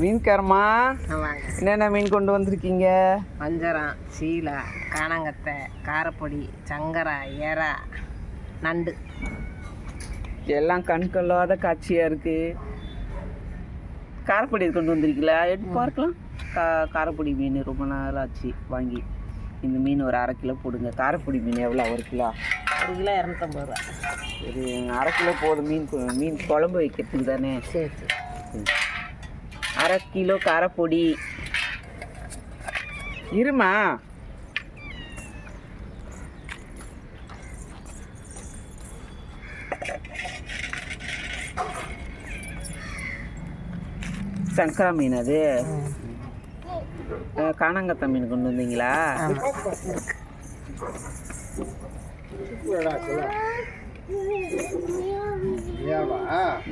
மீன்காரம்மா என்னென்ன மீன் கொண்டு வந்திருக்கீங்க? வஞ்சரம் சீலா காணங்கத்தை காரப்பொடி சங்கரா எறா நண்டு. எல்லாம் கண் கொள்ளாத காட்சியாக இருக்கு. காரப்பொடி கொண்டு வந்திருக்கீங்களா? எடுத்து பார்க்கலாம். கா காரப்பொடி மீன் ரொம்ப நாள் ஆச்சு வாங்கி. இந்த மீன் ஒரு அரை கிலோ போடுங்க. காரப்பொடி மீன் எவ்வளோ? ஒரு கிலோ? ஒரு கிலோ இரநூத்தம்பது ரூபா. சரி அரை கிலோ போதும். மீன் மீன் குழம்பு வைக்கிறதுக்கு தானே? சரி சரி. அரை கிலோ காரப்பொடி. இருமா? சங்கரா மீன் அது? காணாங்கத்தை மீன் கொண்டு வந்தீங்களா?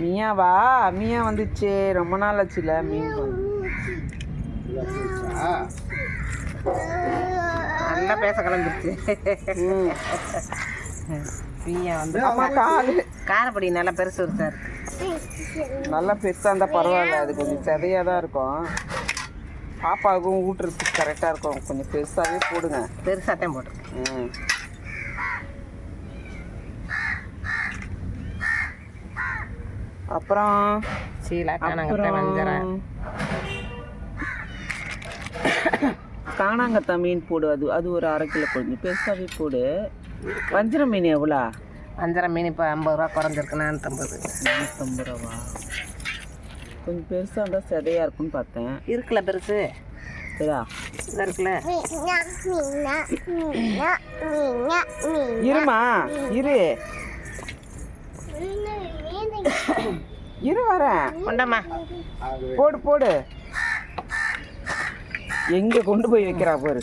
மியாவா? மியா வந்துச்சு. ரொம்ப நாள் ஆச்சுல மீன் நல்லா பேச கிளம்பிருச்சு ம். பிரியா வந்து ஆமா காலு காரப்பொடி நல்லா பெருசு பெருசா இருக்கு நல்லா பெருசாக இருந்தால் பரவாயில்ல. அது கொஞ்சம் செதையாக தான் இருக்கும். பாப்பாவுக்கும் ஊட்டுறதுக்கு கரெக்டாக இருக்கும். கொஞ்சம் பெருசாகவே போடுங்க. பெருசாட்டம் போட்டிருக்கு ம். அப்புறம் சீலா காணங்கத்தை வஞ்சரம் காணாங்கத்தா மீன் போடு. அது அது ஒரு அரை கிலோ கொஞ்சம் பெருசாகவே போடு. வஞ்சிரம் மீன் எவ்வளோ? வஞ்சரம் மீன் இப்போ ஐம்பது ரூபா குறைஞ்சிருக்கு. நானூற்றம்பது நூற்றம்பது ரூபா. கொஞ்சம் பெருசாக இருந்தால் செதையாக இருக்கும்னு பார்த்தேன். இருக்குல்ல பெருசு? சரியா? இதா இருக்குல்ல. இருமா இரு. இரு வரேன் கொண்டம்மா. போடு போடு. எங்க கொண்டு போய் வைக்கிறா பாரு.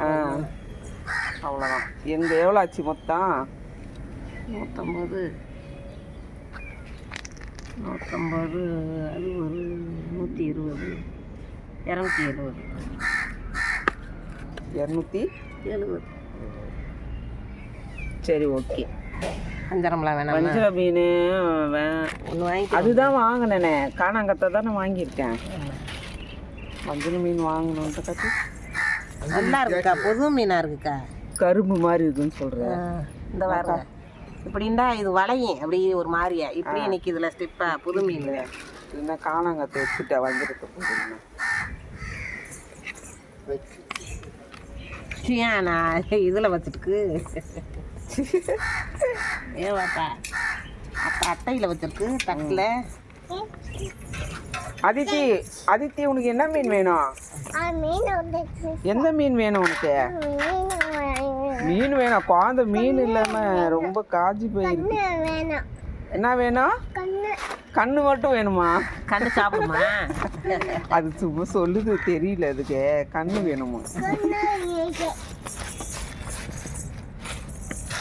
ஆ. அவ்வளோதான் எங்க எவ்வளோ ஆச்சு மொத்தம்? நூற்றம்பது நூற்றம்பது அது ஒரு நூற்றி இருபது இரநூத்தி எழுபது. இரநூத்தி? எழுபது. சரி ஓகே. வஞ்சரம்லாம் வேணாம் வஞ்சர மீன் ஒன்று வாங்கி அதுதான் வாங்கினேனே. காணாங்கத்தை தானே வாங்கியிருக்கேன். வஞ்சர மீன் வாங்கணுன்ட்டு கட்டி. நல்லா இருக்குக்கா புது மீனாக இருக்குக்கா? கரும்பு மாதிரி இருக்குன்னு சொல்கிறேன் இந்த பாருங்க. இப்படின்னா இது வளையும் அப்படி ஒரு மாதிரியா? இப்படியே நிற்கிதுல ஸ்டெப்பா புது மீன். இல்லைன்னா காணாங்கத்தை வச்சுட்டு வஞ்சிரத்தை போடுங்க ஏன் நான் இதில் வச்சுருக்கு? ஏன் பாப்பா அப்போ அட்டையில் வச்சிருக்கு தட்டில். அதித்தி அதித்தி உனக்கு என்ன மீன் வேணும்? எந்த மீன் வேணும் உனக்கு? மீன் வேணும். குழந்தை மீன் இல்லாம ரொம்ப காஞ்சி போயிருக்கு. என்ன வேணும்? கண்ணு. மட்டும் வேணுமா? கண்டு சாப்பிடுமா? அது சும்மா சொல்லுது தெரியல அதுக்கு. கண்ணு வேணுமா?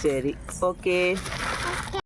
சரி ஓகே